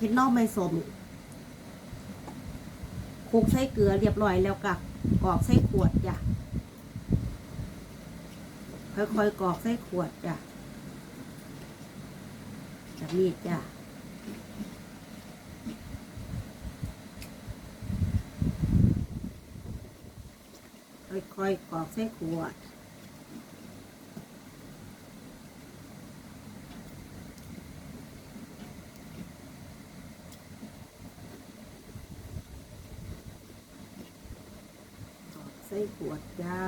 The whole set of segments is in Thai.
เห็ดนอกไม่สมคลุกใส่เกลือเรียบร้อยแล้วกับกรอกใส่ขวดจ้ะค่อยๆกรอกใส่ขวดจ้ะแบบนี้จ้ะค่อยๆกรอกใส่ขวด ใส่ข วดจ้า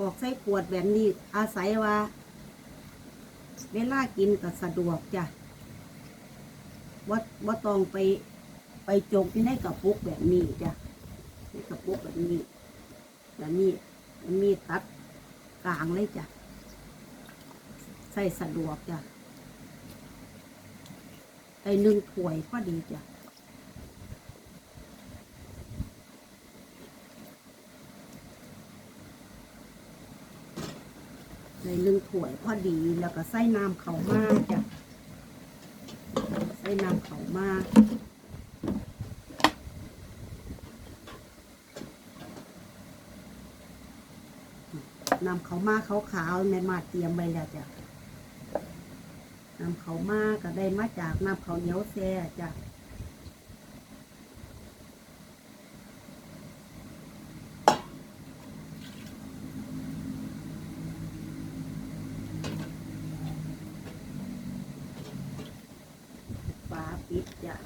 ออกใส่ขวดแบบนี้ อาศัยว่า เวลากินก็สะดวกจ้ะว่าว่าต้องไปไปจกที่ในกระปุกแบบนี้จ้ะในกระปุกแบบนี้แบบนี้มันมีตัดกลางเลยจ้ะใส่สะดวกจ้ะไอหนึ่งถ้วยพอดีจ้ะ ในหนึ่งถ้วยพอดีแล้วก็ใส่น้ำเขามากจ้ะใส่น้ำเขามากน้ำเขามาขาวๆแม่มาเตรียมไว้แล้วจ้ะน้ำเขามาก็ได้มาจากน้ำเขาเหนียวแซ่จ้ะฝาปิดจ้ะ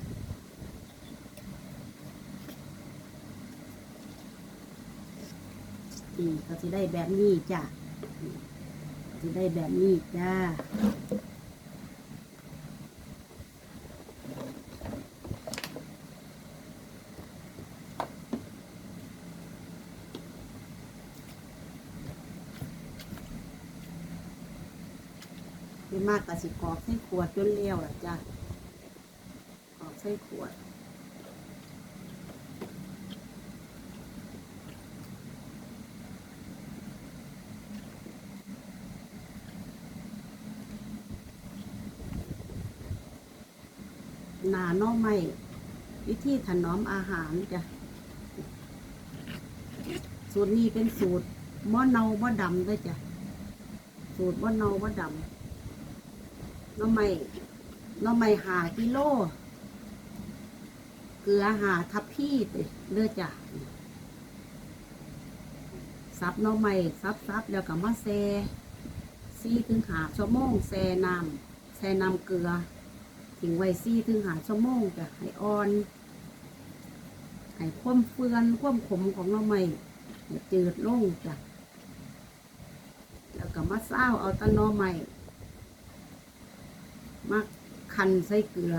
นี่ก็จะได้แบบนี้จ้ะจะได้แบบนี้จ้าไม่มากกะสิกรอกใส่ขวดจนเลี้ยวล่ะจ้ะกรอกใส่ขวด นาน้อไม่วิธีถนอมอาหารจ้ะสูตรนี้เป็นสูตรมะเนาบ่ดำด้วยจ้ะสูตรมะเนาบ่ดำน้ำไม่น้ำไม่หากิโลเกลือหาทับพี่ไปเลือจ้ะซับน้ำไม่ซับซับแล้วก็มาแซ่ซี่ถึงหาชั่วโมงแซ่น้ำแซ่น้ำเกลือ ทิ้งไว้ซี่ถึงหาชั่วโมงจ้ะให้อ่อนให้ความเฟือนความขมของหน้ำไม่ให้จืดลงจ้ะแล้วก็มาเศร้าเอาตะนอใหม่มาคันใส่เกลือ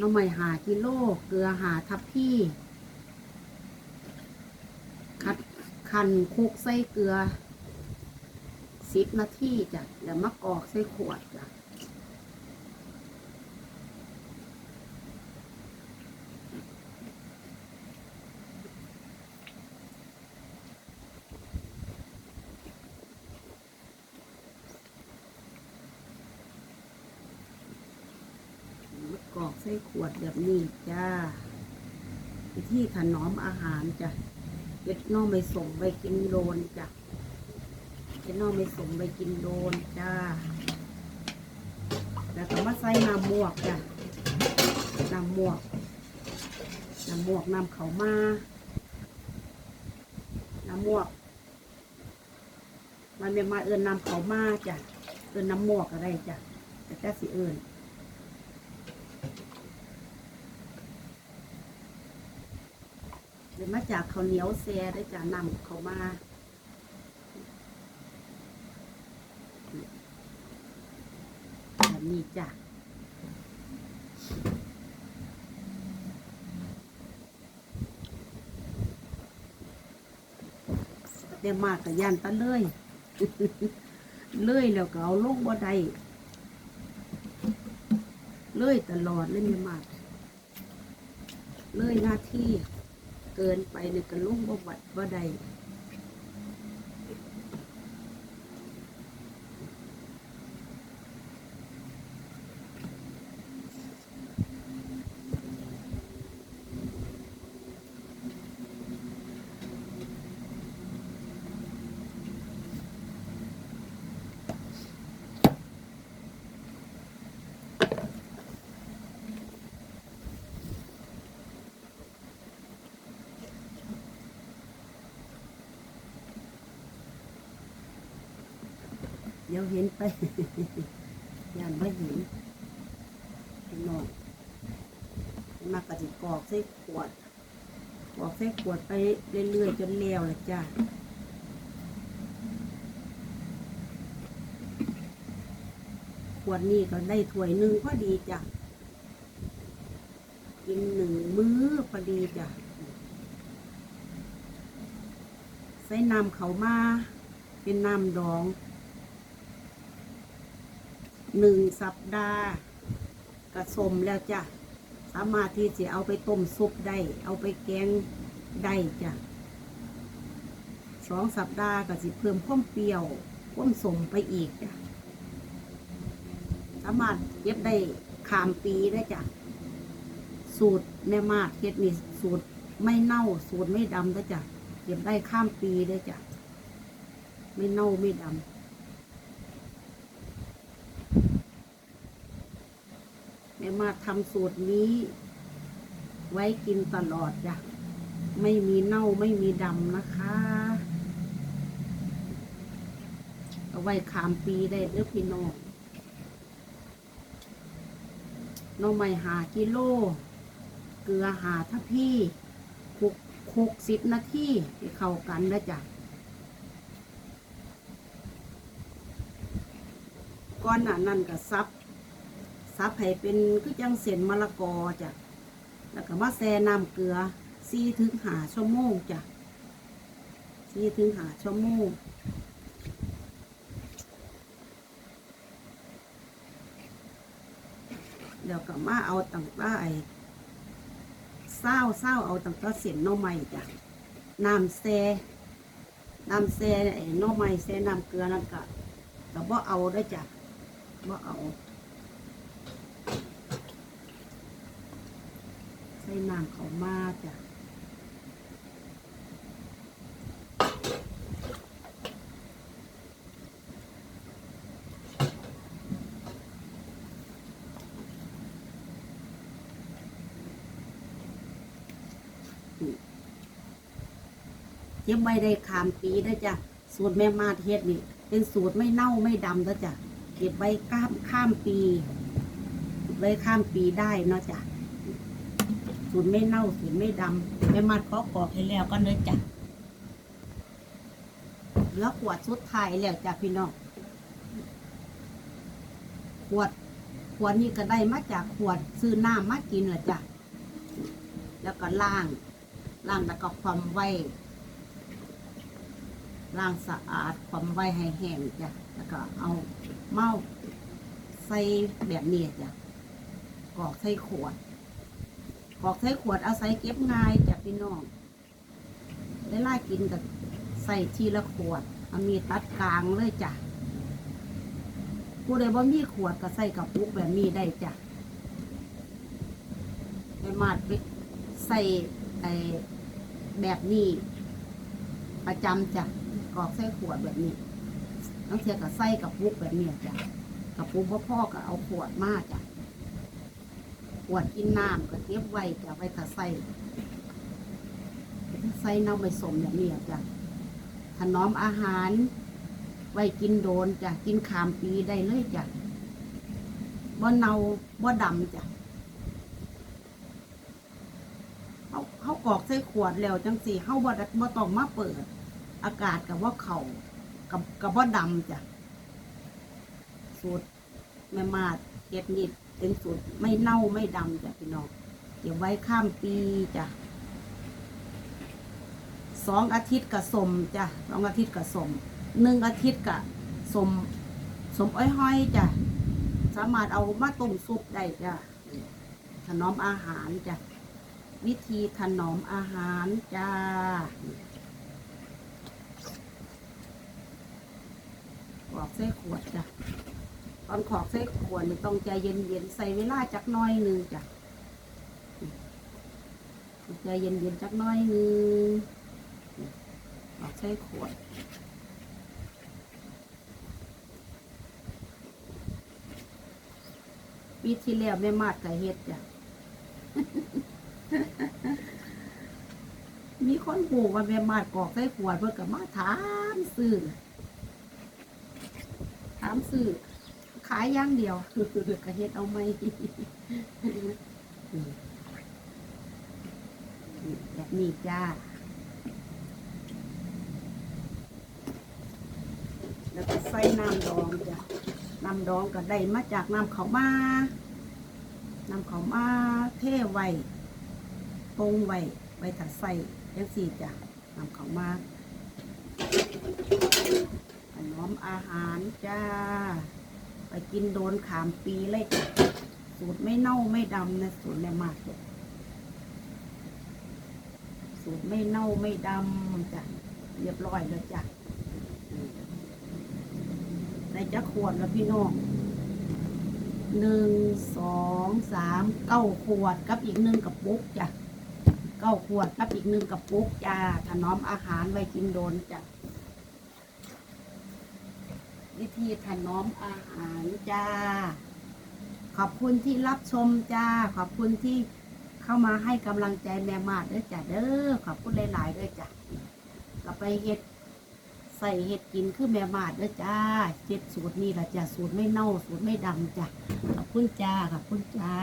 น้ำใหม่หากิโล เกลือหาทับพี่คัดคันคุกใส่เกลือสิบนาทีจ้ะแล้วมากรอกใส่ขวดจ้ะมา กรอกใส่ขวดแบบนี้จ้าวิธีถนอมอาหารจ้ะเก็ดหน้อไม่ส่งไปกินโดนจ้ะเก็ดหน้อไม่ส่งไปกินโดนจ้า แล้วก็มาใส่น้ำหมวกจ้ะน้ำหมวกน้ำหมวกน้ำเขามาน้ำหมวก มันเป็นมาเอินน้ำเขามาจ้ะเอินน้ำหมวกก็ได้จ้ะแต่แต่สิเอิน เดี๋ยวมาจากเขาเหนียวแซ่ได้จากนำเขามาแบบนี้จ้ะเดี๋ยมากกับยันตะเลยเล่ยแล้วก็เอาลงบ่ได้เล่ยตลอดเล่นมากเล่ยหน้าที่ เกินไปเนี่ยก็ลงบ่บัดบ่ได้ ดี๋ยวเห็นไปยานไม่เห็นพี่น้องมากระจิกรอกใส่ขวดกรอกใส่ขวดไปเรื่อยๆจนแล้วละจ้าขวดนี้ก็ได้ถ้วยหนึ่งพอดีจ้ะกินหนึ่งมื้อพอดีจ้ะใส่น้ำเขามา เป็นน้ำดอง หนึ่งสัปดาห์กระสมแล้วจ้ะ สามารถที่จะเอาไปต้มซุปได้ เอาไปแกงได้จ้ะสองสัปดาห์ก็สิเพิ่มความเปรี้ยวความสมไปอีกจ้ะ สามารถเย็บได้ขามปีได้จ้ะ สูตรแม่มาดเฮ็ดนี่สูตรไม่เน่าสูตรไม่ดำได้จ้ะเก็บได้ข้ามปีได้จ้ะ ไม่เน่าไม่ดำ มาทำสูตรนี้ ไว้กินตลอดจ้ะไม่มีเน่าไม่มีดำนะคะ เอาไว้ขามปีได้เด้อพี่น้องน้องไม่หากิโล เกลือหาทัพพี่หกหกสิบนาทีให้เข้ากันนะจ้ะก้อนหนานั่นก็ซับ ซับให้เป็นคือจังเส้นมะละกอจ้ะแล้วก็มาแซ่น้ำเกลือสี่ถึงหาชั่วโมงจ้ะสี่ถึงหาชั่วโมงเดี๋ยวก็มาเอาต่างใต้เศร้าเศร้าเอาต่างต้าเสียนน่อไม้จ้ะน้ำแซ่น้ำแซ่ไอ้หน่อไม้แซ่น้ำเกลือนั่นก็ก็บ่เอาได้จ้ะบ่เอา ใส่น้ำเขามาจ้ะเก็บไว้ได้ขามปีได้จ้ะ สูตรแม่มาเฮ็ดนี่ เป็นสูตรไม่เน่าไม่ดำแล้วจ้ะ เก็บไว้ข้ามข้ามปี ไว้ข้ามปีได้เนาะจ้ะ สูตรไม่เน่าสูตรไม่ดำแม่มาดขอกรอกให้แล้วก็เนื้อจ้ะแล้วขวดสุดท้ายแล้วจ้ะพี่น้องขวดขวดนี้ก็ได้มาจากขวดซื้อน้ำมากินละจ้ะแล้วก็ล้างล้างแล้วก็ความไว้ล้างสะอาดความไว้ให้แห้งจ้ะแล้วก็เอาเมาใส่แบบนี้จ้ะกรอกใส่ขวด อกใส่ขวดเอาใส่เก็บง่ายจ้ะพี่น้องได้ล่ากินกับใส่ทีละขวดเอามีตัดกลางเลยจ้ะผู้ใดบ่มีขวดก็ใส่กับปุกแบบนี้ได้จ้ะไปมาดไปใส่ไอแบบนี้ ประจำจ้ะกรอกใส่ขวดแบบนี้ต้องเทียกับใส่กับปุกแบบนี้จ้ะกับปุกพ่อพ่อก็เอาขวดมาจ้ะ ขวดกินน้ำก็เก็บไว้จะไว้ถ้าใส่ใส่เน่าไม่สมอย่างนี้จ้ะถนอมอาหาร ไว้กินโดนจ้ะกินขามปีได้เลยจ้ะบ่เน่าบ่ดำจ้ะเขาเขากรอกใส่ขวดแล้วจังสี่เขาบ่บ่ต้องมาเปิด อากาศกับว่าเขากับกับว่าดำจ้ะสูตรแม่มาดเก็ดนิด เป็นสูตรไม่เน่าไม่ดำจ้ะพี่น้องเก็บไว้ข้ามปีจ้ะสองอาทิตย์กับสมจ้ะสองอาทิตย์กับสมหนึ่งอาทิตย์กับสมสมอ้อยห้อยจ้ะสามารถเอามาต้มซุปได้จ้ะถนอมอาหารจ้ะวิธีถนอมอาหารจ้าขอกใส่ขวดจ้ะ อนขอกใส่ขวดนี่ต้องใจเย็นๆใส่เวลาจักน้อยหนึงจ้ะใจเย็นๆจักน้อยหนึงขอกใส่ขวดปีที่แล้วแม่มาดกับเฮ็ดจ้ะ มีคนปูกว่าแม่มาดกอกใส่ขวดเพื่อกับมาถามซื้อถามซื้อ ขายอย่างเดียวก็เฮ็ดเอาไหมอืมแบบนี้จ้า แล้วก็ใส่น้ำดองจ้ะ น้ำดองก็ได้มาจากน้ำเขามา น้ำเขามาเทไว้ตรงไว้ไว้ถัดใส่ยังสี่จ้ะ น้ำเขามาขนมอาหารจ้า ไปกินโดนขามปีเลยสูตรไม่เน่าไม่ดำนะสูตรแม่มากสูตรไม่เน่าไม่ดำจ้ะเรียบร้อยแล้วจ้ะในจักขวดแล้วพี่น้องหนึ่งสองสามเก้าขวดกับอีกหนึ่งกับปุกจ้ะเก้าขวดกับอีกหนึ่งกับปุกจ้าถนอมอาหารไว้กินโดนจ้ะ วิธีถนอมอาหารจ้า ขอบคุณที่รับชมจ้า ขอบคุณที่เข้ามาให้กำลังใจแม่มาดเด้อจ้ะเด้อขอบคุณหลายๆเด้อจ้ะเราไปเฮ็ดใส่เห็ดกินคือแม่มาดเด้อจ้าเจ็ดสูตรนี่ละจ้ะสูตรไม่เน่าสูตรไม่ดำจ้ะขอบคุณจ้าขอบคุณจ้า